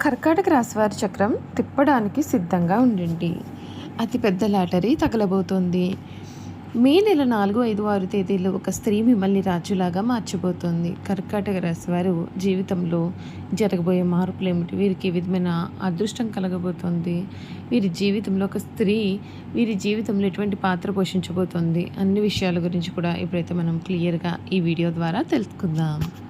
కర్కాటక రాశివారి చక్రం తిప్పడానికి సిద్ధంగా ఉండండి. అతిపెద్ద లాటరీ తగలబోతోంది. మే నెల నాలుగు ఐదు ఆరు తేదీల్లో ఒక స్త్రీ మిమ్మల్ని రాజులాగా మార్చబోతోంది. కర్కాటక రాశి వారు జీవితంలో జరగబోయే మార్పులు ఏమిటి? వీరికి ఏ విధమైన అదృష్టం కలగబోతోంది? వీరి జీవితంలో ఒక స్త్రీ వీరి జీవితంలో ఎటువంటి పాత్ర పోషించబోతోంది? అన్ని విషయాల గురించి కూడా ఇప్పుడైతే మనం క్లియర్గా ఈ వీడియో ద్వారా తెలుసుకుందాం.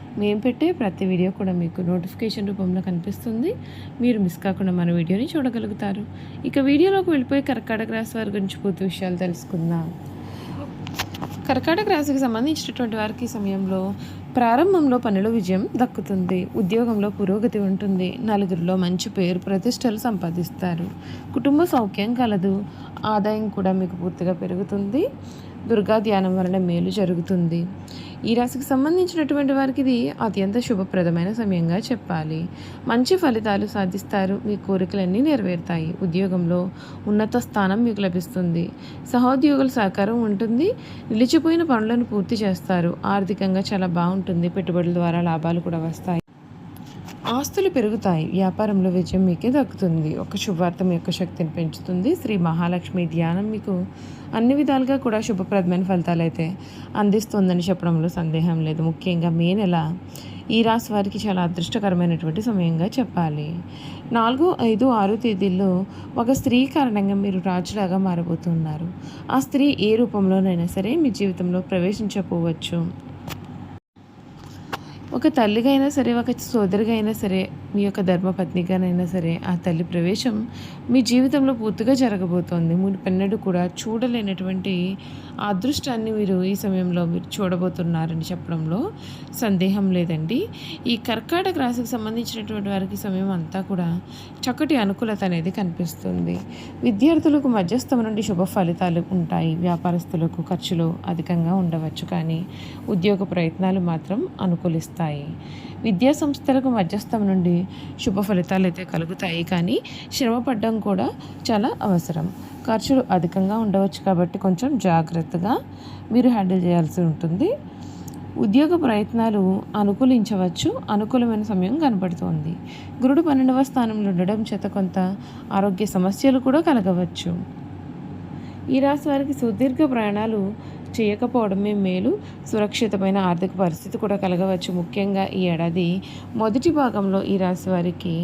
మేము పెట్టే ప్రతి వీడియో కూడా మీకు నోటిఫికేషన్ రూపంలో కనిపిస్తుంది. మీరు మిస్ కాకుండా మన వీడియోని చూడగలుగుతారు. ఇక వీడియోలోకి వెళ్ళిపోయి కర్కాటక రాశి వారి గురించి పూర్తి విషయాలు తెలుసుకుందాం. కర్కాటక రాశికి సంబంధించినటువంటి వారికి సమయంలో ప్రారంభంలో పనిలో విజయం దక్కుతుంది. ఉద్యోగంలో పురోగతి ఉంటుంది. నలుగురిలో మంచి పేరు ప్రతిష్టలు సంపాదిస్తారు. కుటుంబ సౌఖ్యం కలదు. ఆదాయం కూడా మీకు పూర్తిగా పెరుగుతుంది. దుర్గా ధ్యానం వలన మేలు జరుగుతుంది. ఈ రాశికి సంబంధించినటువంటి వారికి ఇది అత్యంత శుభప్రదమైన సమయంగా చెప్పాలి. మంచి ఫలితాలు సాధిస్తారు. మీ కోరికలన్నీ నెరవేరుతాయి. ఉద్యోగంలో ఉన్నత స్థానం మీకు లభిస్తుంది. సహోద్యోగుల సహకారం ఉంటుంది. నిలిచిపోయిన పనులను పూర్తి చేస్తారు. ఆర్థికంగా చాలా బాగుంటుంది. పెట్టుబడుల ద్వారా లాభాలు కూడా వస్తాయి. ఆస్తులు పెరుగుతాయి. వ్యాపారంలో విజయం మీకే దక్కుతుంది. ఒక శుభార్థం యొక్క శక్తిని పెంచుతుంది. శ్రీ మహాలక్ష్మి ధ్యానం మీకు అన్ని విధాలుగా కూడా శుభప్రదమైన ఫలితాలు అయితే అందిస్తుందని చెప్పడంలో సందేహం లేదు. ముఖ్యంగా మే నెల ఈ రాశి వారికి చాలా అదృష్టకరమైనటువంటి సమయంగా చెప్పాలి. నాలుగు ఐదు ఆరు తేదీల్లో ఒక స్త్రీ కారణంగా మీరు రాజులాగా మారబోతున్నారు. ఆ స్త్రీ ఏ రూపంలోనైనా సరే మీ జీవితంలో ప్రవేశించకపోవచ్చు. ఒక తల్లిగా అయినా సరే ఒక సోదరిగా అయినా సరే మీ యొక్క ధర్మపత్నిగానైనా సరే ఆ తల్లి ప్రవేశం మీ జీవితంలో పూర్తిగా జరగబోతోంది. మీరు పెన్నడు కూడా చూడలేనటువంటి ఆ అదృష్టాన్ని మీరు ఈ సమయంలో మీరు చూడబోతున్నారని చెప్పడంలో సందేహం లేదండి. ఈ కర్కాటక రాశికి సంబంధించినటువంటి వారికి సమయం అంతా కూడా చక్కటి అనుకూలత అనేది కనిపిస్తుంది. విద్యార్థులకు మధ్యస్థం నుండి శుభ ఫలితాలు ఉంటాయి. వ్యాపారస్తులకు ఖర్చులు అధికంగా ఉండవచ్చు కానీ ఉద్యోగ ప్రయత్నాలు మాత్రం అనుకూలిస్తాయి. విద్యా సంస్థలకు మధ్యస్థం నుండి శుభ ఫలితాలు అయితే కలుగుతాయి. కానీ శ్రమ పడడం కూడా చాలా అవసరం. ఖర్చులు అధికంగా ఉండవచ్చు కాబట్టి కొంచెం జాగ్రత్తగా మీరు హ్యాండిల్ చేయాల్సి ఉంటుంది. ఉద్యోగ ప్రయత్నాలు అనుకూలించవచ్చు. అనుకూలమైన సమయం కనబడుతోంది. గురుడు పన్నెండవ స్థానంలో ఉండడం చేత కొంత ఆరోగ్య సమస్యలు కూడా కలగవచ్చు. ఈ రాశి వారికి సుదీర్ఘ ప్రయాణాలు చేయకపోవడమే మేలు. సురక్షితమైన ఆర్థిక పరిస్థితి కూడా కలగవచ్చు. ముఖ్యంగా ఈ ఏడాది మొదటి భాగంలో ఈ రాశి వారికి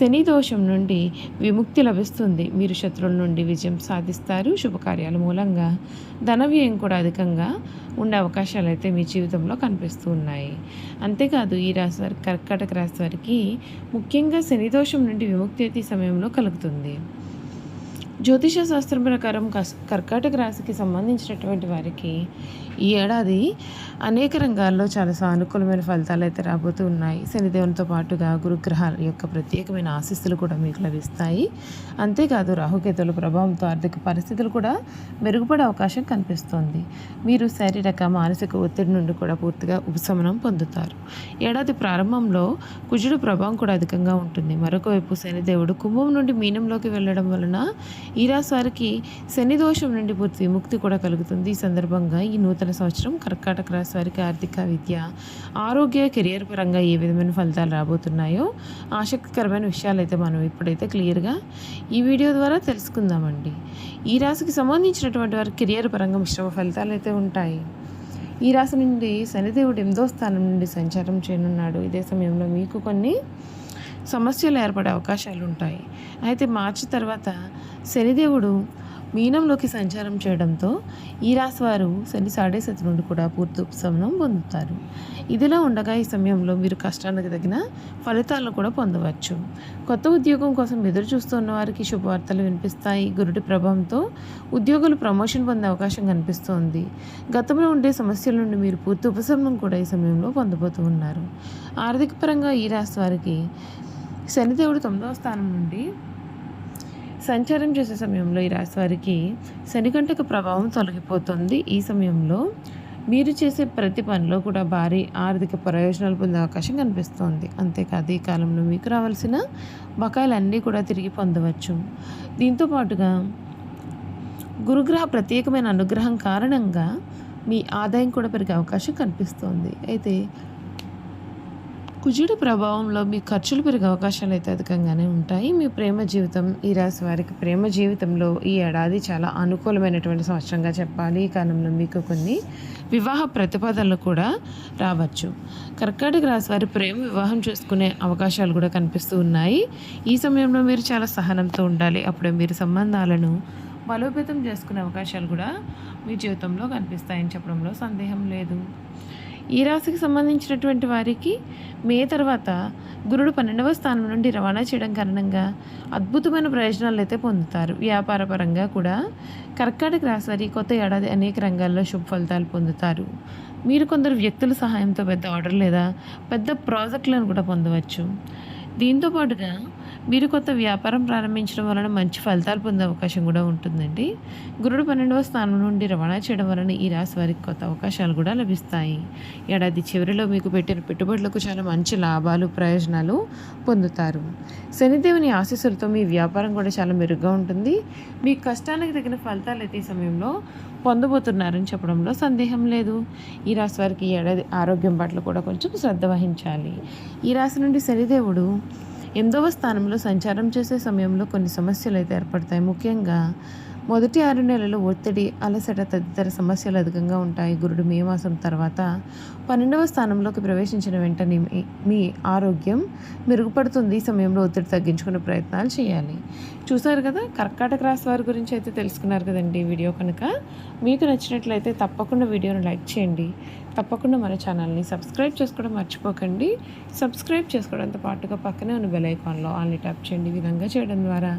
శని దోషం నుండి విముక్తి లభిస్తుంది. మీరు శత్రువుల నుండి విజయం సాధిస్తారు. శుభకార్యాల మూలంగా ధన వ్యయం కూడా అధికంగా ఉండే అవకాశాలు అయితే మీ జీవితంలో కనిపిస్తూ ఉన్నాయి. అంతేకాదు ఈ రాశి వారికి కర్కాటక రాశి వారికి ముఖ్యంగా శని దోషం నుండి విముక్తి అయితే ఈ సమయంలో కలుగుతుంది. జ్యోతిష శాస్త్రం ప్రకారం కస్ కర్కాటక రాశికి సంబంధించినటువంటి వారికి ఈ ఏడాది అనేక రంగాల్లో చాలా సానుకూలమైన ఫలితాలు అయితే రాబోతూ ఉన్నాయి. శనిదేవునితో పాటుగా గురుగ్రహాల యొక్క ప్రత్యేకమైన ఆశీస్సులు కూడా మీకు లభిస్తాయి. అంతేకాదు రాహుకేతుల ప్రభావంతో ఆర్థిక పరిస్థితులు కూడా మెరుగుపడే అవకాశం కనిపిస్తోంది. మీరు శారీరక మానసిక ఒత్తిడి నుండి కూడా పూర్తిగా ఉపశమనం పొందుతారు. ఏడాది ప్రారంభంలో కుజుడు ప్రభావం కూడా అధికంగా ఉంటుంది. మరొకవైపు శనిదేవుడు కుంభం నుండి మీనంలోకి వెళ్ళడం వలన ఈ రాశి వారికి శని దోషం నుండి పూర్తి విముక్తి కూడా కలుగుతుంది. ఈ సందర్భంగా ఈ నూతన సంవత్సరం కర్కాటక రాశి వారికి ఆర్థిక విద్య ఆరోగ్య కెరియర్ పరంగా ఏ విధమైన ఫలితాలు రాబోతున్నాయో ఆసక్తికరమైన విషయాలు అయితే మనం ఇప్పుడైతే క్లియర్గా ఈ వీడియో ద్వారా తెలుసుకుందామండి. ఈ రాశికి సంబంధించినటువంటి వారి కెరియర్ పరంగా మిశ్రమ ఫలితాలు అయితే ఉంటాయి. ఈ రాశి నుండి శనిదేవుడు ఎనిమిదో స్థానం నుండి సంచారం చేయనున్నాడు. ఇదే సమయంలో మీకు కొన్ని సమస్యలు ఏర్పడే అవకాశాలు ఉంటాయి. అయితే మార్చి తర్వాత శనిదేవుడు మీనంలోకి సంచారం చేయడంతో ఈ రాశివారు శని సాడేసతి నుండి కూడా పూర్తి ఉపశమనం పొందుతారు. ఇదిలా ఉండగా ఈ సమయంలో మీరు కష్టానికి తగిన ఫలితాలను కూడా పొందవచ్చు. కొత్త ఉద్యోగం కోసం ఎదురు చూస్తున్న వారికి శుభవార్తలు వినిపిస్తాయి. గురుడి ప్రభావంతో ఉద్యోగులు ప్రమోషన్ పొందే అవకాశం కనిపిస్తోంది. గతంలో ఉండే సమస్యల నుండి మీరు పూర్తి ఉపశమనం కూడా ఈ సమయంలో పొందబోతూ ఉన్నారు. ఆర్థిక పరంగా ఈ రాశి వారికి శనిదేవుడు తొమ్మిదవ స్థానం నుండి సంచారం చేసే సమయంలో ఈ రాశి వారికి ప్రభావం తొలగిపోతుంది. ఈ సమయంలో మీరు చేసే ప్రతి పనిలో కూడా భారీ ఆర్థిక ప్రయోజనాలు పొందే అవకాశం కనిపిస్తోంది. అంతేకాదు ఈ కాలంలో మీకు రావాల్సిన బకాయిలన్నీ కూడా తిరిగి పొందవచ్చు. దీంతో పాటుగా గురుగ్రహ ప్రత్యేకమైన అనుగ్రహం కారణంగా మీ ఆదాయం కూడా పెరిగే అవకాశం కనిపిస్తోంది. అయితే కుజుడి ప్రభావంలో మీ ఖర్చులు పెరిగే అవకాశాలు అయితే అధికంగానే ఉంటాయి. మీ ప్రేమ జీవితం ఈ రాశి వారికి ప్రేమ జీవితంలో ఈ ఏడాది చాలా అనుకూలమైనటువంటి సంవత్సరంగా చెప్పాలి. ఈ కాలంలో మీకు కొన్ని వివాహ ప్రతిపాదనలు కూడా రావచ్చు. కర్కాటక రాశి వారి ప్రేమ వివాహం చేసుకునే అవకాశాలు కూడా కనిపిస్తూ ఉన్నాయి. ఈ సమయంలో మీరు చాలా సహనంతో ఉండాలి. అప్పుడే మీరు సంబంధాలను బలోపేతం చేసుకునే అవకాశాలు కూడా మీ జీవితంలో కనిపిస్తాయని చెప్పడంలో సందేహం లేదు. ఈ రాశికి సంబంధించినటువంటి వారికి మే తర్వాత గురుడు పన్నెండవ స్థానం నుండి రవాణా చేయడం కారణంగా అద్భుతమైన ప్రయోజనాలు అయితే పొందుతారు. వ్యాపార పరంగా కూడా కర్కాటక రాశి కొత్త ఏడాది అనేక రంగాల్లో శుభ ఫలితాలు పొందుతారు. మీరు కొందరు వ్యక్తుల సహాయంతో పెద్ద ఆర్డర్ లేదా పెద్ద ప్రాజెక్టులను కూడా పొందవచ్చు. దీంతో పాటుగా మీరు కొత్త వ్యాపారం ప్రారంభించడం వలన మంచి ఫలితాలు పొందే అవకాశం కూడా ఉంటుందండి. గురుడు పన్నెండవ స్థానం నుండి రవాణా చేయడం వలన ఈ రాశి వారికి కొత్త అవకాశాలు కూడా లభిస్తాయి. ఏడాది చివరిలో మీకు పెట్టిన పెట్టుబడులకు చాలా మంచి లాభాలు ప్రయోజనాలు పొందుతారు. శనిదేవుని ఆశీస్సులతో మీ వ్యాపారం కూడా చాలా మెరుగ్గా ఉంటుంది. మీ కష్టానికి తగిన ఫలితాలు అయితే ఈ సమయంలో పొందబోతున్నారని చెప్పడంలో సందేహం లేదు. ఈ రాశి వారికి ఈ ఏడాది ఆరోగ్యం పట్ల కూడా కొంచెం శ్రద్ధ వహించాలి. ఈ రాశి నుండి శనిదేవుడు ఎనిమిదవ స్థానంలో సంచారం చేసే సమయంలో కొన్ని సమస్యలు అయితే ఏర్పడతాయి. ముఖ్యంగా మొదటి ఆరు నెలలు ఒత్తిడి అలసట తదితర సమస్యలు అధికంగా ఉంటాయి. గురుడు మే మాసం తర్వాత పన్నెండవ స్థానంలోకి ప్రవేశించిన వెంటనే మీ- ఆరోగ్యం మెరుగుపడుతుంది. ఈ సమయంలో ఒత్తిడి తగ్గించుకునే ప్రయత్నాలు చేయాలి. చూసారు కదా? కర్కాటక రాశి వారి గురించి అయితే తెలుసుకున్నారు కదండి వీడియో కనుక. మీకు నచ్చినట్లయితే తప్పకుండా వీడియోను లైక్ చేయండి. తప్పకుండా మన ఛానల్ని సబ్స్క్రైబ్ చేసుకోవడం మర్చిపోకండి. సబ్స్క్రైబ్ చేసుకోవడంతో పాటుగా పక్కనే ఉన్న బెల్ ఐకాన్లో ఆల్ని ట్యాప్ చేయండి. ఈ విధంగా చేయడం ద్వారా